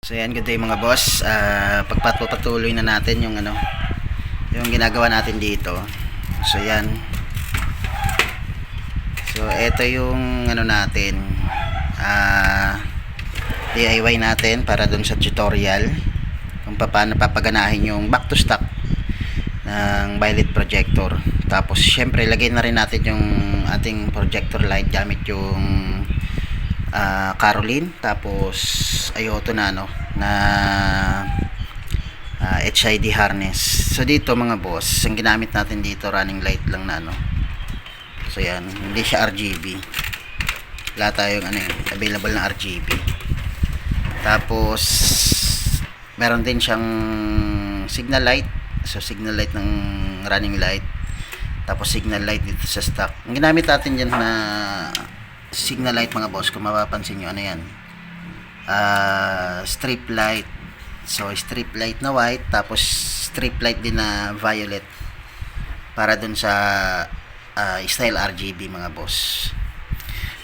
So yan, good day mga boss. Ah, pagpapatuloy na natin yung ano, yung ginagawa natin dito. So yan. So ito yung ano natin. Ah, DIY natin para dun sa tutorial kung paano papaganahin yung back to stock ng violet projector. Tapos syempre lagay na rin natin yung ating projector light gamit yung ah, Caroline tapos Ayoto na no na ah, HID harness. So dito mga boss, ang ginamit natin dito running light lang na ano. So yan, hindi siya RGB. Wala tayong ano yun, available na RGB. Tapos meron din siyang signal light. So signal light ng running light. Tapos signal light dito sa stock. Ang ginamit natin dyan na signal light mga boss, kung mapapansin nyo, ano yan? Ah, strip light. So strip light na white, tapos strip light din na violet. Para dun sa ah, style RGB mga boss.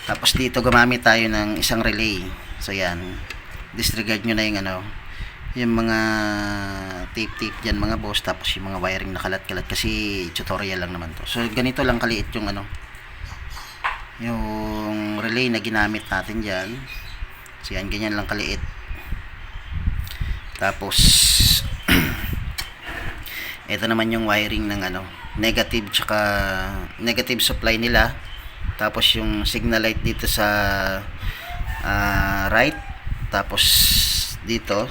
Tapos dito gumamit tayo ng isang relay. So yan. Disregard nyo na yung ano, yung mga tape-tape dyan mga boss. Tapos yung mga wiring na kalat-kalat kasi tutorial lang naman to. So ganito lang kaliit yung ano, yung relay na ginamit natin dyan. So yan, ganyan lang kaliit. Tapos, ito naman yung wiring ng ano, negative tsaka negative supply nila. Tapos yung signal light dito sa ah, right. Tapos dito,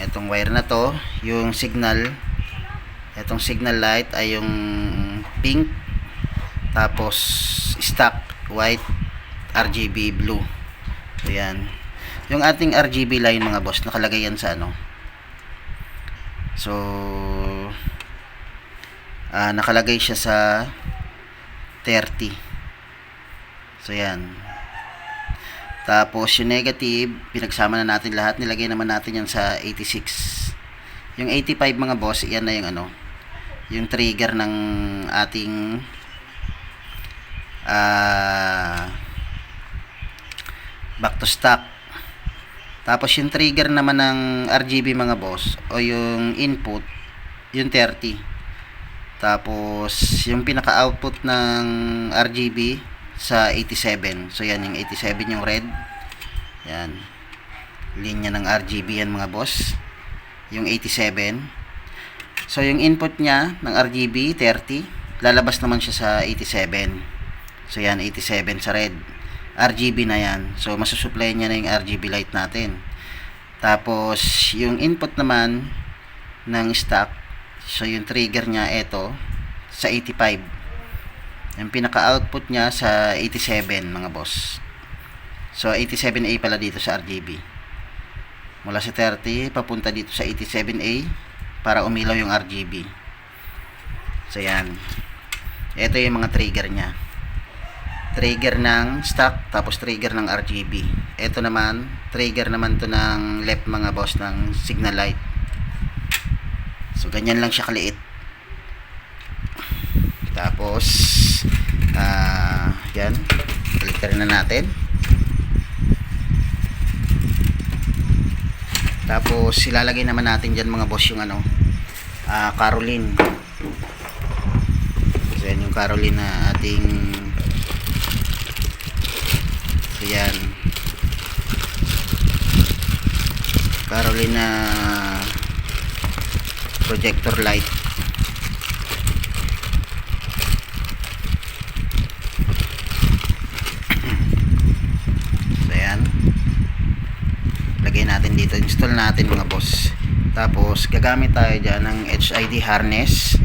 etong wire na to, yung signal, etong signal light ay yung pink. Tapos stock white, RGB blue. So yan. Yung ating RGB line mga boss, nakalagay yan sa ano. So ah nakalagay siya sa 30. So yan. Tapos yung negative, pinagsama na natin lahat, nilagay naman natin yan sa 86. Yung 85 mga boss, yan na yung ano, yung trigger ng ating ah back to stock. Tapos yung trigger naman ng RGB mga boss o yung input yung 30. Tapos yung pinaka-output ng RGB sa 87. So yan yung 87 yung red. Yan. Linya ng RGB yan mga boss. Yung 87. So yung input niya ng RGB 30, lalabas naman siya sa 87. So yan 87 sa red. RGB na yan. So, masusupply niya na yung RGB light natin. Tapos, yung input naman ng stock, so yung trigger niya, ito, sa 85. Yung pinaka-output niya sa 87, mga boss. So, 87A pala dito sa RGB. Mula sa 30, papunta dito sa 87A para umilaw yung RGB. So, yan. Ito yung mga trigger niya trigger ng stock tapos trigger ng RGB ito naman trigger naman to ng left mga boss ng signal light. So ganyan lang siya kaliit. Tapos ah yan. Balik na natin. Tapos ilalagay naman natin dyan mga boss yung ano ah Caroline. So yan yung Caroline na ating So yan. Carolina projector light. so yan. Lagay natin dito. Install natin mga boss. Tapos gagamit tayo dyan ng HID harness.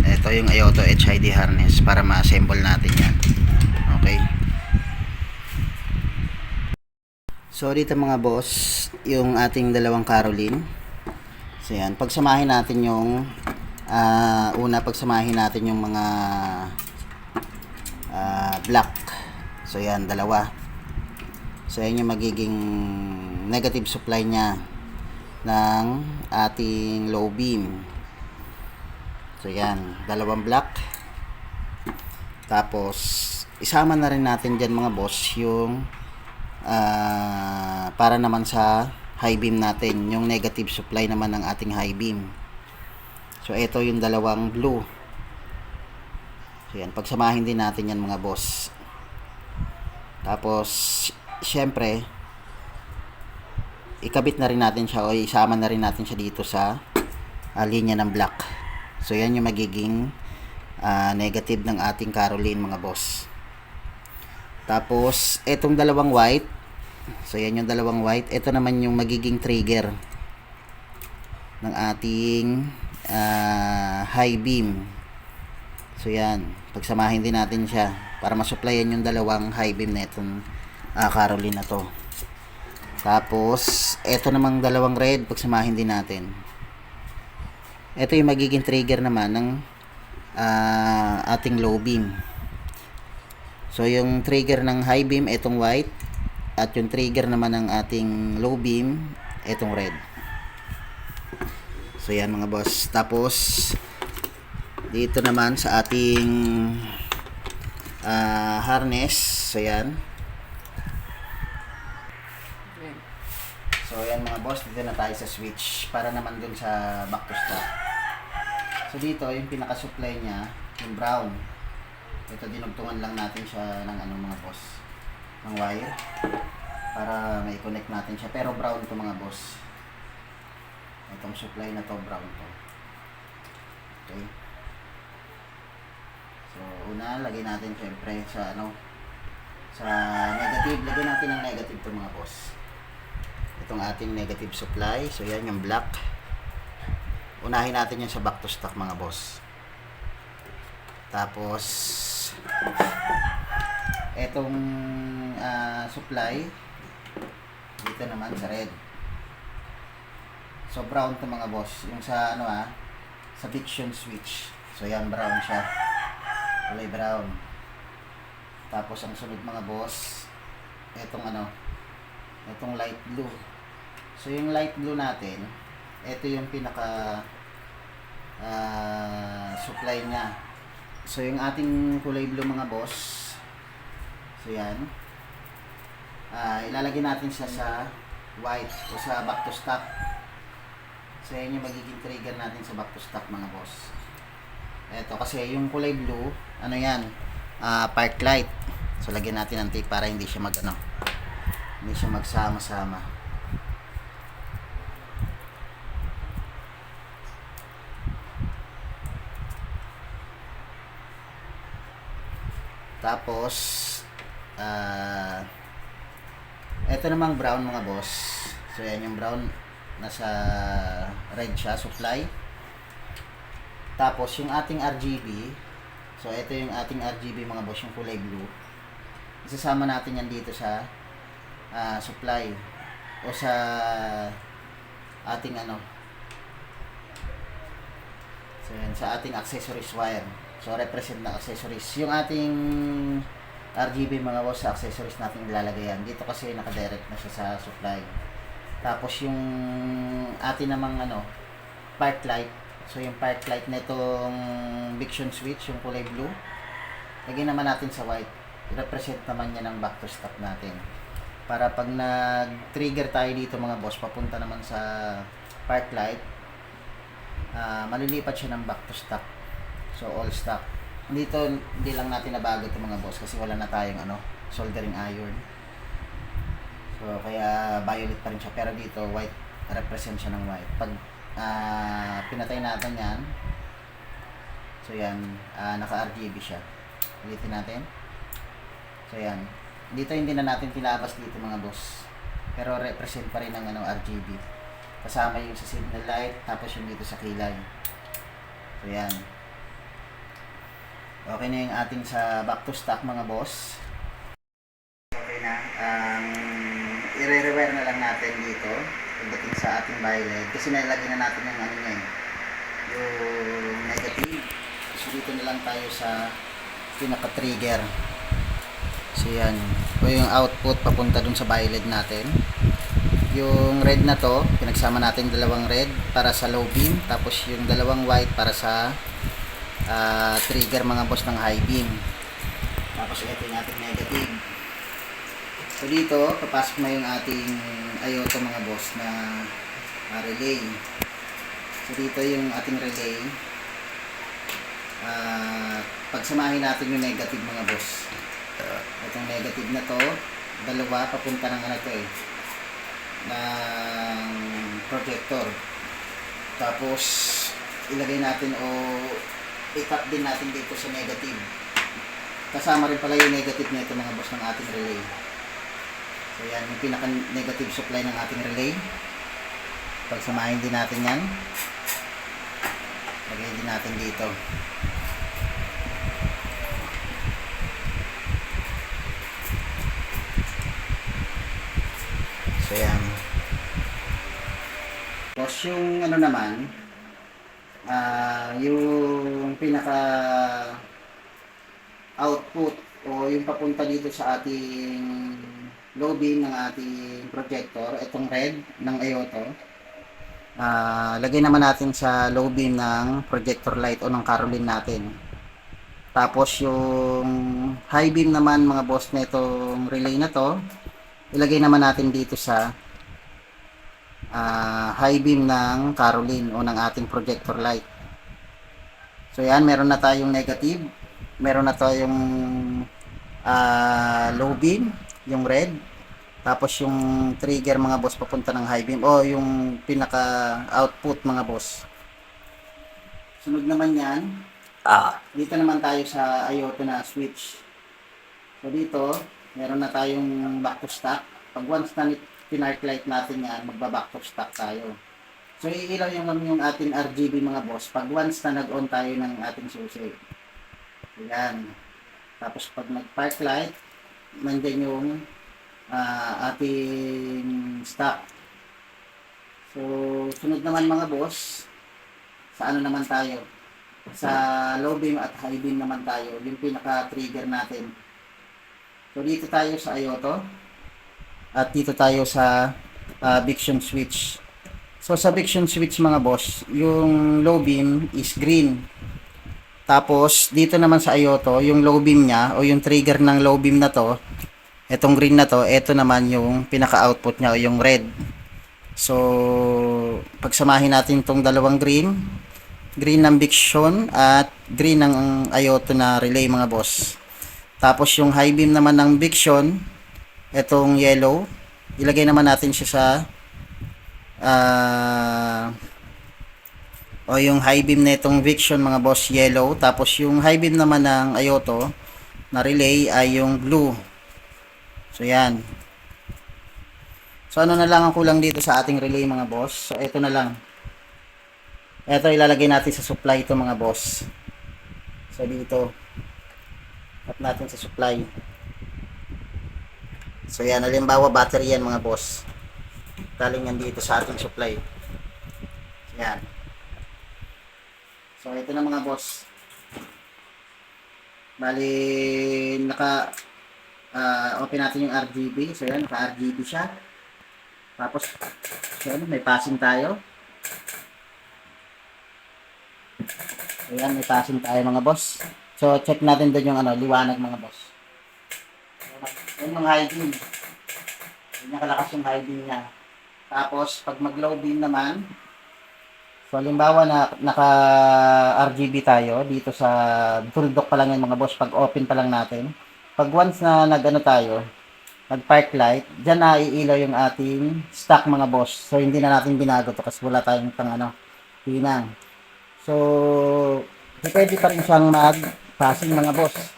Ito yung Ayoto HID harness para ma-assemble natin yan. Okay. So dito mga boss, yung ating dalawang Caroline. So yan, pagsamahin natin yung ah, una pagsamahin natin yung mga ah, black. So yan, dalawa. So yan yung magiging negative supply niya ng ating low beam. So yan, dalawang black. Tapos isama na rin natin diyan mga boss yung ah, para naman sa high beam natin. Yung negative supply naman ng ating high beam. So, ito yung dalawang blue. So, yan. Pagsamahin din natin yan mga boss. Tapos, syempre, ikabit na rin natin siya o isama na rin natin siya dito sa ah, linya ng black. So, yan yung magiging ah, negative ng ating Caroline mga boss. Tapos, etong dalawang white. So, yan yung dalawang white. Ito naman yung magiging trigger ng ating ah, high beam. So, yan. Pagsamahin din natin siya para masupplyan yung dalawang high beam na itong ah, Caroline na to. Tapos, eto namang dalawang red, pagsamahin din natin. Ito yung magiging trigger naman ng ah, ating low beam. So, yung trigger ng high beam, itong white. At yung trigger naman ng ating low beam, itong red. So, yan mga boss. Tapos, dito naman sa ating ah, harness. So, yan. So, yan mga boss. Dito na tayo sa switch. Para naman dun sa back to stock. So, dito, yung pinaka-supply niya, yung brown. Ito, dinugtungan lang natin siya ng ano mga boss. Ng wire. Para may connect natin siya. Pero brown to mga boss. Itong supply na to, brown to. Okay. So, una, lagay natin syempre sa ano, sa negative. Lagay natin ang negative to mga boss. Itong ating negative supply. So, yan yung black. Unahin natin yan sa back to stock mga boss. Tapos, etong ah, supply, dito naman sa red. So, brown to mga boss. Yung sa, ano ah, sa Diction switch. So, yan, brown siya. Kulay brown. Tapos, ang sunod mga boss, etong ano, etong light blue. So, yung light blue natin, ito yung pinaka ah, supply niya. So, yung ating kulay blue mga boss, so yan, ah ilalagay natin siya sa white o sa back to stock. So, yan yung magiging trigger natin sa back to stock mga boss. Ito kasi yung kulay blue, ano yan, ah park light. So, lagyan natin ng tape para hindi siya mag, ano, hindi siya magsama-sama. Tapos, ah, ito namang brown mga boss. So, yan yung brown. Nasa red siya, supply. Tapos, yung ating RGB. So, ito yung ating RGB mga boss, yung kulay blue. Isasama natin yan dito sa ah, supply. O sa ating ano. So, yan, sa ating accessories wire. So, represent na accessories. Yung ating RGB mga boss, accessories natin ilalagay yan. Dito kasi nakadirect na siya sa supply. Tapos yung atin namang ano, park light. So yung park light na itong Viction switch, yung kulay blue. Lagyan naman natin sa white. Represent naman yan ng back to stock natin. Para pag nag-trigger tayo dito mga boss, papunta naman sa park light, ah malilipat siya ng back to stock. So all stock. Dito hindi lang natin nabago ito mga boss kasi wala na tayong ano, soldering iron. So kaya violet pa rin siya pero dito white represent siya ng white. Pag ah, pinatay natin yan, so yan, ah, naka-RGB siya. Ulitin natin. So yan. Dito hindi na natin tinabas dito mga boss. Pero represent pa rin ng ano, RGB. Kasama yung sa signal light, tapos yung dito sa kilay. So yan. Okay na yung ating sa back to stock mga boss. Okay na. Ang i-rewire na lang natin dito pagdating sa ating violet. Kasi nilagyan na natin yung ano niya eh, yung negative. So dito na lang tayo sa pinaka-trigger. So yan. O yung output papunta dun sa violet natin. Yung red na to, pinagsama natin dalawang red para sa low beam. Tapos yung dalawang white para sa ah, trigger mga boss ng high beam. Tapos ito yung ating negative. So dito, papasok na yung ating IOTA mga boss na ah, relay. So dito yung ating relay. Ah, pagsamahin natin yung negative mga boss. Itong negative na to, dalawa papunta ng ano to eh ng projector. Tapos ilagay natin o i-tap din natin dito sa negative. Kasama rin pala yung negative nito mga boss ng ating relay. So yan yung pinaka negative supply ng ating relay. Pagsamahin din natin yan. Lagay din natin dito. So yan. Tapos yung ano naman, ah yung pinaka output o yung papunta dito sa ating beam ng ating projector, itong red ng IOTO. Ah, lagay naman natin sa low beam ng projector light o ng Caroline natin. Tapos yung high beam naman mga boss na itong relay na to, ilagay naman natin dito sa ah, high beam ng Caroline o ng ating projector light. So yan, meron na tayong negative, meron na tayong ah, low beam, yung red, tapos yung trigger mga boss papunta ng high beam o yung pinaka output mga boss. Sunod naman yan, Ah, dito naman tayo sa IOTA na switch. So dito, meron na tayong back to stock. Pag once na pinark light natin yan, magba-back to stock tayo. So iilaw yung lang yung ating RGB mga boss pag once na nag-on tayo ng ating susi. Yan. Tapos pag nag-park light, nandyan yung ah, ating stock. So, sunod naman mga boss, sa ano naman tayo? Sa low beam at high beam naman tayo, yung pinaka-trigger natin. So, dito tayo sa IOTO. At dito tayo sa uh, Viction switch. So, sa Viction switch mga boss, yung low beam is green. Tapos, dito naman sa IOTO, yung low beam niya o yung trigger ng low beam na to, etong green na to, ito naman yung pinaka-output niya o yung red. So, pagsamahin natin itong dalawang green, green ng Viction at green ng IOTO na relay mga boss. Tapos yung high beam naman ng Viction, etong yellow, ilagay naman natin siya sa ah o yung high beam na itong Viction mga boss yellow. Tapos yung high beam naman ng Ayoto na relay ay yung blue. So yan. So ano na lang ang kulang dito sa ating relay mga boss? So ito na lang. Ito ilalagay natin sa supply ito mga boss. So dito. At natin sa supply so yan halimbawa battery yan mga boss galing yan dito sa ating supply yan So, ito na mga boss. Bali, naka ah, open natin yung RGB. So, yan, naka-RGB siya. Tapos, so, yan, may passing tayo. So, yan, may passing tayo mga boss. So, check natin doon yung ano, liwanag mga boss. Yan yung high beam. Yan yung kalakas yung high beam niya. Tapos, pag mag-low beam naman, So, halimbawa na naka RGB tayo dito sa tuldok pa lang yan mga boss pag open pa lang natin. Pag once na nagano tayo, nag park light, diyan na iilaw yung ating stock mga boss. So, hindi na natin binago to kasi wala tayong pang ano, pinang. So, pwede pa rin siyang mag-passing mga boss.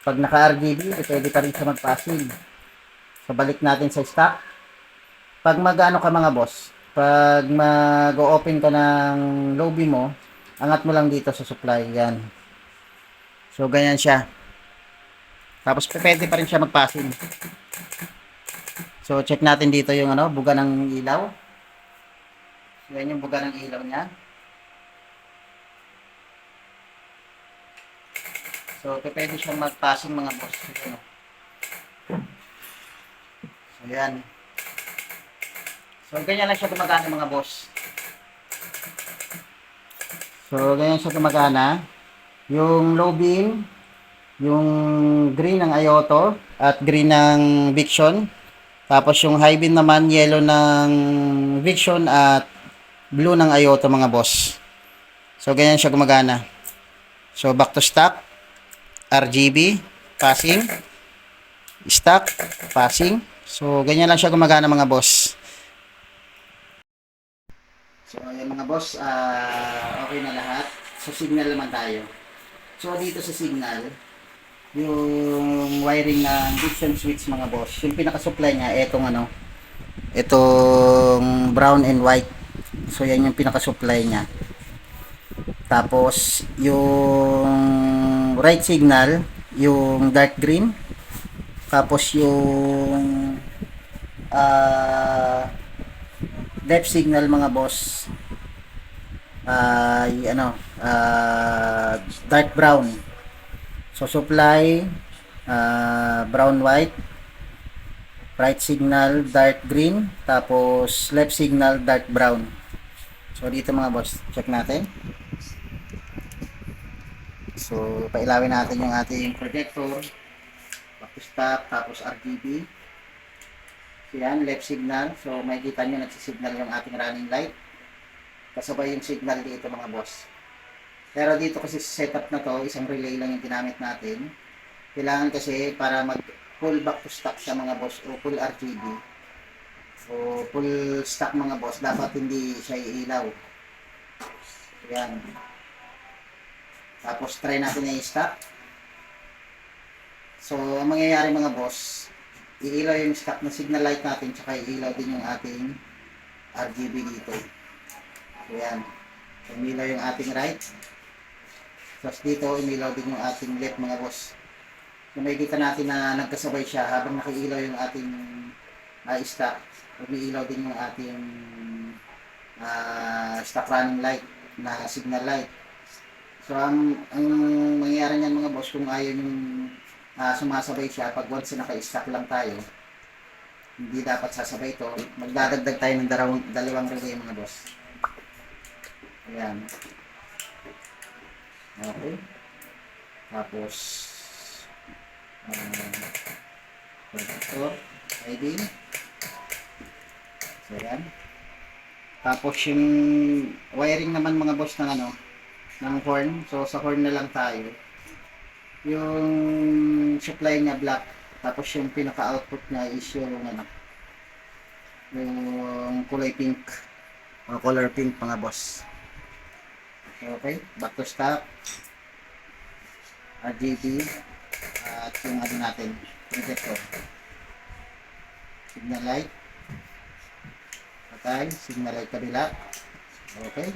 Pag naka RGB, pwede pa rin siya mag-passing. So, balik natin sa stock. Pag mag-ano ka mga boss, pag mag-open ka ng lobby mo, angat mo lang dito sa supply. Yan. So, ganyan siya. Tapos, pwede pa rin siya mag-passing. So, check natin dito yung ano, buga ng ilaw. So, yan yung buga ng ilaw niya. So, pwede siyang mag-passing mga boss. Yan. So, yan. So, ganyan lang siya gumagana mga boss. So, ganyan siya gumagana. Yung low beam, yung green ng Ayoto, at green ng Viction, Tapos yung high beam naman, yellow ng Viction at blue ng Iota mga boss. So, ganyan siya gumagana. So, back to stock. RGB, passing. Stock, passing. So, ganyan lang siya gumagana mga boss. So, ayan mga boss, ah, okay na lahat. So, signal naman tayo. So, dito sa signal, yung wiring ng Dixon switch mga boss, yung pinaka-supply niya, etong ano, itong brown and white. So, yan yung pinaka-supply niya. Tapos, yung right signal, yung dark green. Tapos, yung ah left signal mga boss ay ano ah, dark brown so supply ah, brown white right signal dark green tapos left signal dark brown so dito mga boss check natin so pailawin natin yung ating projector stop tapos RGB So yan, left signal. So makikita nyo nagsisignal yung ating running light. Kasabay yung signal dito mga boss. Pero dito kasi sa setup na to, isang relay lang yung ginamit natin. Kailangan kasi para mag full back to stock sa mga boss o full RGB. So full stock mga boss, dapat hindi siya iilaw. So, yan. Tapos try natin na i-stop. So ang mangyayari mga boss, iilaw yung stock na signal light natin tsaka iilaw din yung ating RGB dito. So yan. Umilaw yung ating right. Tapos dito umilaw din yung ating left mga boss. So makikita natin na nagkasabay siya habang nakiilaw yung ating uh, stock. Umiilaw din yung ating ah, stock running light na signal light. So ang, ang mangyayari niyan mga boss kung ayaw yung ah, sumasabay siya pag once na naka-stack lang tayo hindi dapat sasabay ito magdadagdag tayo ng dalawang, dalawang relay mga boss. Ayan. Okay. Tapos uh, projector ID so ayan. Tapos yung wiring naman mga boss ng ano ng horn. So sa horn na lang tayo. Yung supply niya black tapos yung pinaka output niya is yung ano yung kulay pink. O color pink mga boss. Okay back to stock RGB at yung ano natin projector. Signal light. Patay signal light kabila. Okay